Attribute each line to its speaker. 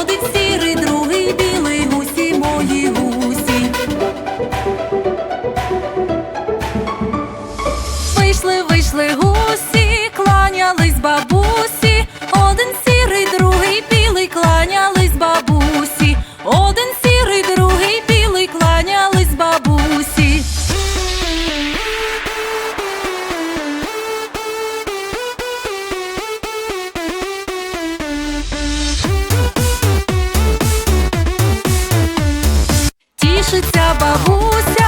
Speaker 1: один сірий, другий білий гусі мої гусі. Вийшли, вийшли гусі. Лишиться бабуся.